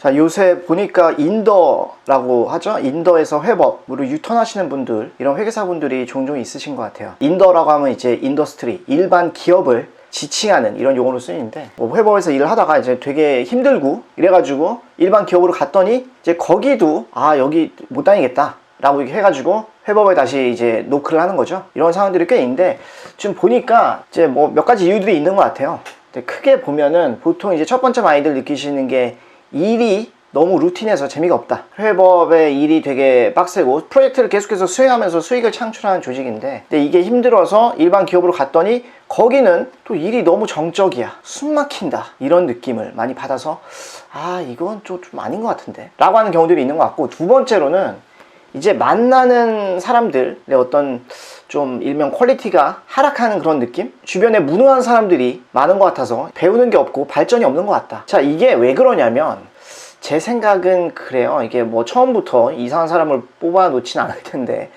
자, 요새 보니까 인더라고 하죠. 인더에서 회법으로 유턴하시는 분들, 이런 회계사분들이 종종 있으신 것 같아요. 인더라고 하면 이제 인더스트리, 일반 기업을 지칭하는 이런 용어로 쓰이는데 뭐 회법에서 일을 하다가 이제 되게 힘들고 이래가지고 일반 기업으로 갔더니 이제 거기도 아 여기 못 다니겠다 라고 이렇게 해가지고 회법에 다시 이제 노크를 하는 거죠 이런 상황들이 꽤 있는데 지금 보니까 이제 뭐 몇 가지 이유들이 있는 것 같아요 크게 보면은 보통 이제 첫 번째 많이들 느끼시는 게 일이 너무 루틴해서 재미가 없다. 회법의 일이 되게 빡세고 프로젝트를 계속해서 수행하면서 수익을 창출하는 조직인데 근데 이게 힘들어서 일반 기업으로 갔더니 거기는 또 일이 너무 정적이야. 숨 막힌다. 이런 느낌을 많이 받아서 아 이건 좀, 좀 아닌 것 같은데 라고 하는 경우들이 있는 것 같고 두 번째로는 이제 만나는 사람들의 어떤 좀 일명 퀄리티가 하락하는 그런 느낌? 주변에 무능한 사람들이 많은 것 같아서 배우는 게 없고 발전이 없는 것 같다. 자, 이게 왜 그러냐면 제 생각은 그래요. 이게 뭐 처음부터 이상한 사람을 뽑아 놓진 않을 텐데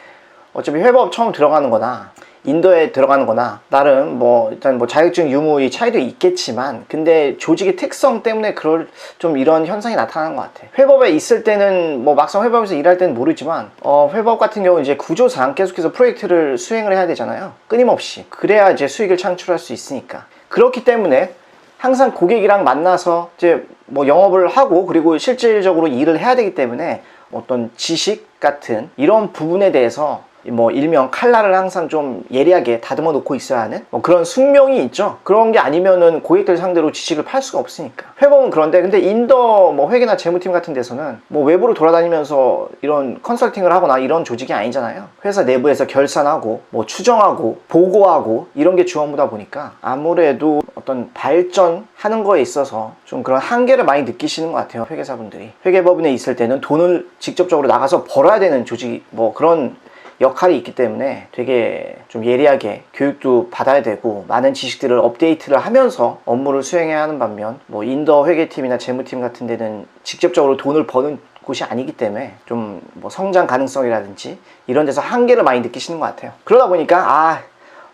어차피 회법 처음 들어가는 거나 인도에 들어가는 거나 나름 뭐 일단 뭐 자격증 유무의 차이도 있겠지만 근데 조직의 특성 때문에 그럴 좀 이런 현상이 나타나는 것 같아. 회법에 있을 때는 뭐 막상 회법에서 일할 때는 모르지만 어 회법 같은 경우 이제 구조상 계속해서 프로젝트를 수행을 해야 되잖아요. 끊임없이. 그래야 이제 수익을 창출할 수 있으니까. 그렇기 때문에 항상 고객이랑 만나서 이제 뭐 영업을 하고 그리고 실질적으로 일을 해야 되기 때문에 어떤 지식 같은 이런 부분에 대해서 뭐 일명 칼날을 항상 좀 예리하게 다듬어 놓고 있어야 하는 뭐 그런 숙명이 있죠. 그런 게 아니면은 고객들 상대로 지식을 팔 수가 없으니까. 회복은 그런데 근데 인더 뭐 회계나 재무팀 같은 데서는 뭐 외부로 돌아다니면서 이런 컨설팅을 하거나 이런 조직이 아니잖아요. 회사 내부에서 결산하고 뭐 추정하고 보고하고 이런 게 주 업무다 보니까 아무래도 어떤 발전하는 거에 있어서 좀 그런 한계를 많이 느끼시는 것 같아요. 회계사분들이. 회계법인에 있을 때는 돈을 직접적으로 나가서 벌어야 되는 조직 뭐 그런 역할이 있기 때문에 되게 좀 예리하게 교육도 받아야 되고 많은 지식들을 업데이트를 하면서 업무를 수행해야 하는 반면 뭐 인더 회계팀이나 재무팀 같은 데는 직접적으로 돈을 버는 곳이 아니기 때문에 좀 뭐 성장 가능성이라든지 이런 데서 한계를 많이 느끼시는 것 같아요. 그러다 보니까 아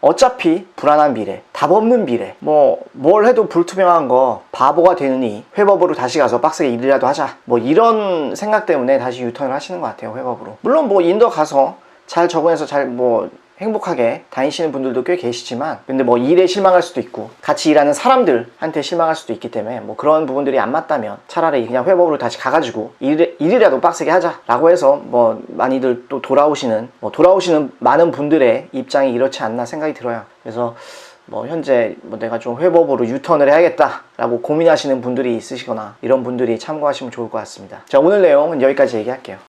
어차피 불안한 미래, 답 없는 미래, 뭐 뭘 해도 불투명한 거 바보가 되느니 회법으로 다시 가서 빡세게 일이라도 하자. 뭐 이런 생각 때문에 다시 유턴을 하시는 것 같아요 회법으로. 물론 뭐 인도 가서 잘 적응해서 잘 뭐 행복하게 다니시는 분들도 꽤 계시지만 근데 뭐 일에 실망할 수도 있고 같이 일하는 사람들한테 실망할 수도 있기 때문에 뭐 그런 부분들이 안 맞다면 차라리 그냥 회법으로 다시 가가지고 일, 일이라도 빡세게 하자라고 해서 뭐 많이들 또 돌아오시는 뭐 돌아오시는 많은 분들의 입장이 이렇지 않나 생각이 들어요. 그래서 뭐 현재 뭐 내가 좀 회법으로 유턴을 해야겠다라고 고민하시는 분들이 있으시거나 이런 분들이 참고하시면 좋을 것 같습니다. 자 오늘 내용은 여기까지 얘기할게요